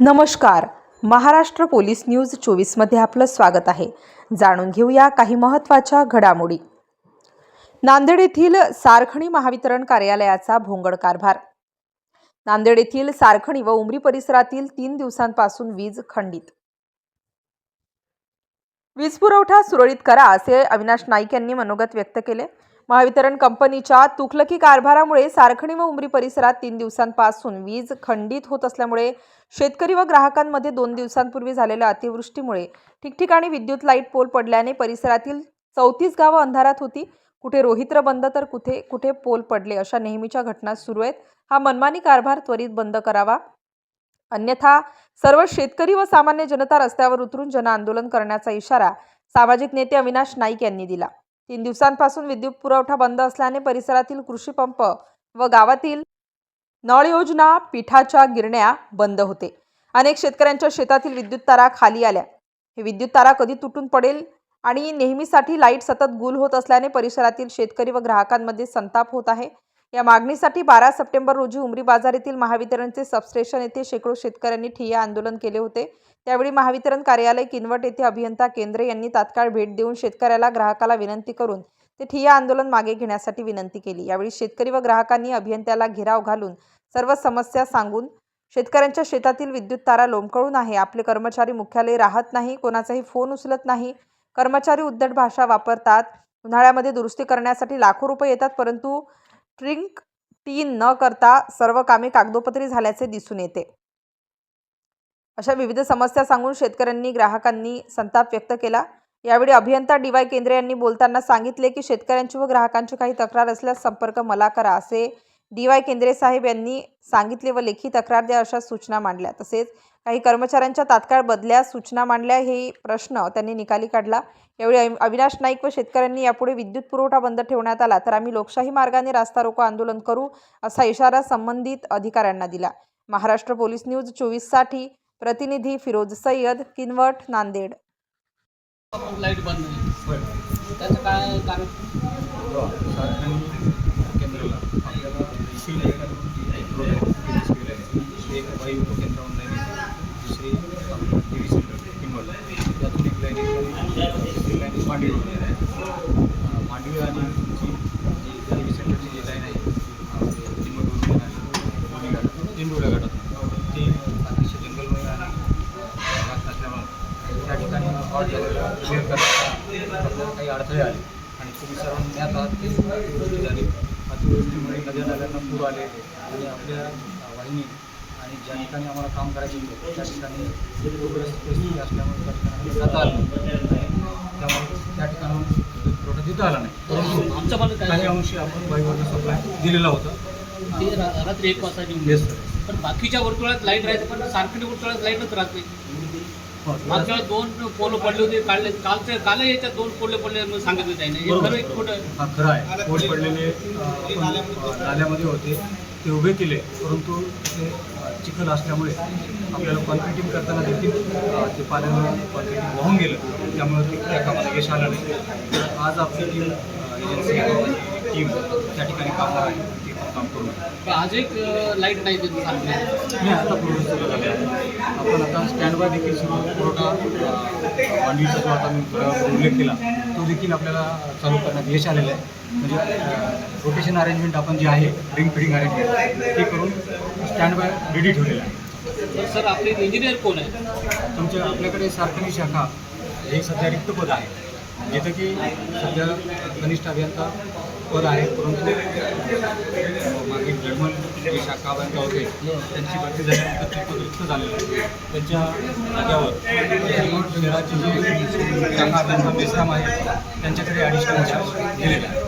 नमस्कार. Maharashtra police news चोवीसमध्ये आपलं स्वागत आहे. जाणून घेऊया काही महत्त्वाच्या घडामोडी. नांदेड येथील सारखणी महावितरण कार्यालयाचा भोंगड कारभार. नांदेड येथील सारखणी व उमरी परिसरातील तीन दिवसांपासून वीज खंडित. वीज पुरवठा सुरळीत करा असे अविनाश नाईक यांनी मनोगत व्यक्त केले. महावितरण कंपनीच्या तुखलकी कारभारामुळे सारखणी व उमरी परिसरात तीन दिवसांपासून वीज खंडित होत असल्यामुळे शेतकरी व ग्राहकांमध्ये दोन दिवसांपूर्वी झालेल्या अतिवृष्टीमुळे ठिकठिकाणी विद्युत लाइट पोल पडल्याने परिसरातील चौतीस गावं अंधारात होती. कुठे रोहित्र बंद तर कुठे कुठे पोल पडले अशा नेहमीच्या घटना सुरू आहेत. हा मनमानी कारभार त्वरित बंद करावा. अन्यथा सर्व शेतकरी व सामान्य जनता रस्त्यावर उतरून जनआंदोलन करण्याचा इशारा सामाजिक नेते अविनाश नाईक यांनी दिला. तीन दिवसांपासून विद्युत पुरवठा बंद असल्याने परिसरातील कृषी पंप व गावातील नळ योजना पिठाच्या गिरण्या बंद होते. अनेक शेतकऱ्यांच्या शेतातील विद्युत तारा खाली आल्या. हे विद्युत तारा कधी तुटून पडेल आणि नेहमीसाठी लाइट सतत गुल होत असल्याने परिसरातील शेतकरी व ग्राहकांमध्ये संताप होत आहे. या मागणीसाठी बारा सप्टेंबर रोजी उमरी बाजार येथील महावितरणचे सबस्टेशन येथे शेकडो शेतकऱ्यांनी ठिय्या आंदोलन केले होते. त्यावेळी महावितरण कार्यालय किनवट येथे अभियंता केंद्रे यांनी तात्काळ भेट देऊन शेतकऱ्याला ग्राहकाला विनंती करून ते ठिय्या आंदोलन मागे घेण्यासाठी विनंती केली. यावेळी शेतकरी व ग्राहकांनी अभियंत्याला घेराव घालून सर्व समस्या सांगून शेतकऱ्यांच्या शेतातील विद्युत तारा लोंबकळून आहे. आपले कर्मचारी मुख्यालय राहत नाही कोणाचाही फोन उचलत नाही. कर्मचारी उद्धट भाषा वापरतात उन्हाळ्यामध्ये दुरुस्ती करण्यासाठी लाखो रुपये येतात परंतु ट्रिंक तीन न करता सर्व कामे कागदोपत्री झाल्याचे दिसून येते. अशा विविध समस्या सांगून शेतकऱ्यांनी ग्राहकांनी संताप व्यक्त केला. यावेळी अभियंता डी वाय केंद्रे यांनी बोलताना सांगितले की शेतकऱ्यांची व ग्राहकांची काही तक्रार असल्यास संपर्क मला करा असे डी वाय केंद्रे साहेब यांनी सांगितले व लेखी तक्रार द्या अशा सूचना मांडल्या. तसेच काही कर्मचाऱ्यांच्या तात्काळ बदल्या सूचना मांडल्या हे प्रश्न त्यांनी निकाली काढला. यावेळी अवि- अविनाश नाईक व शेतकऱ्यांनी यापुढे विद्युत पुरवठा बंद ठेवण्यात आला तर आम्ही लोकशाही मार्गाने रास्ता रोको आंदोलन करू असा इशारा संबंधित अधिकाऱ्यांना दिला. महाराष्ट्र पोलीस न्यूज चोवीससाठी प्रतिनिधी फिरोज सय्यद किनवट नांदेड. लाइट बंद त्याचं काय कारण? केलं आहे दुसरी एक वायू केंद्र ऑनलाईन दुसरी टी व्ही सेंटर किंमत त्यातून एक लाईन एक लाईन मांडवी. मांडवी आणि तुमची जी टी व्ही सेंटरची जी लाईन आहे किंमत येणारी तीन डोळ्या घाटात. ते अतिशय जंगलमय आणि भागात असल्यामुळं त्या ठिकाणी हॉट झालेलं काही अडथळे आले. तुम्ही सर्वांनी ज्ञात आहात की अतिवृष्टी झाली? अतिवृष्टीमुळे नद्या नाल्यांना पूर आले आणि आपल्या वाहिनी आणि ज्या ठिकाणी आम्हाला काम करायचे होते त्या ठिकाणी पूरग्रस्त परिस्थिती असल्यामुळे त्या ठिकाणी जाता आलं त्यामुळे त्या ठिकाणाहून विद्युत पुरवठा देता आला नाही परंतु आमच्या मला काही अंशी आपण वायूवरचा सप्लाय दिलेला होता ते रात्री एक वाजता येस सर पण बाकीच्या वर्तुळात लाइट राहते पण सारखी वर्तुळात लाईटच राहते. मागच्या दोन पोल पडले होते काढले कालचे काल याच्यात दोन पोल पडले म्हणून सांगितलं त्याने हे खरं एक खोटं आहे? हा खरं आहे. पोट पडलेले अ, आपण अ, नाल्यामध्ये होते. ते उभे केले परंतु ते अ, चिखल असल्यामुळे आपल्याला कॉन्क्रिटिंग करताना देखील अ, ते पाण्यानं कॉन्क्रिटिंग वाहून गेलं. त्यामुळे ते त्या कामाला यश आलं नाही. तर आज आपली टीम एजन्सी टीम त्या ठिकाणी कामगार आहे काम. पण आज एक लाइट नाही सारखी मी आता पूर्ण सुरू झाले आहे. आपण आता स्टँड बाय देखील सुरू पुरवठा मांडवीचा जो आता मी उल्लेख केला तो देखील आपल्याला चालू करण्यात यश आलेलं आहे. म्हणजे रोटेशन अरेंजमेंट आपण जे आहे रिंग फिडिंग अरेंजमेंट ते करून स्टँड बाय रेडी ठेवलेलं आहे. सर आपले इंजिनियर कोण आहे तुमच्या आपल्याकडे सारखी शाखा हे सध्या रिक्त पद आहे. जिथं की सध्या कनिष्ठ अभियंता पद आहे परंतु मागे निर्मल जे शाखा अभियंता होते त्यांची भरती झाल्यानंतर ते पद रिक्त झालेलं आहे त्यांच्या जाग्यावर शहराचे जे शाखा अभियंता बेसराम आहे त्यांच्याकडे ॲडिशनल चार्ज दिलेला आहे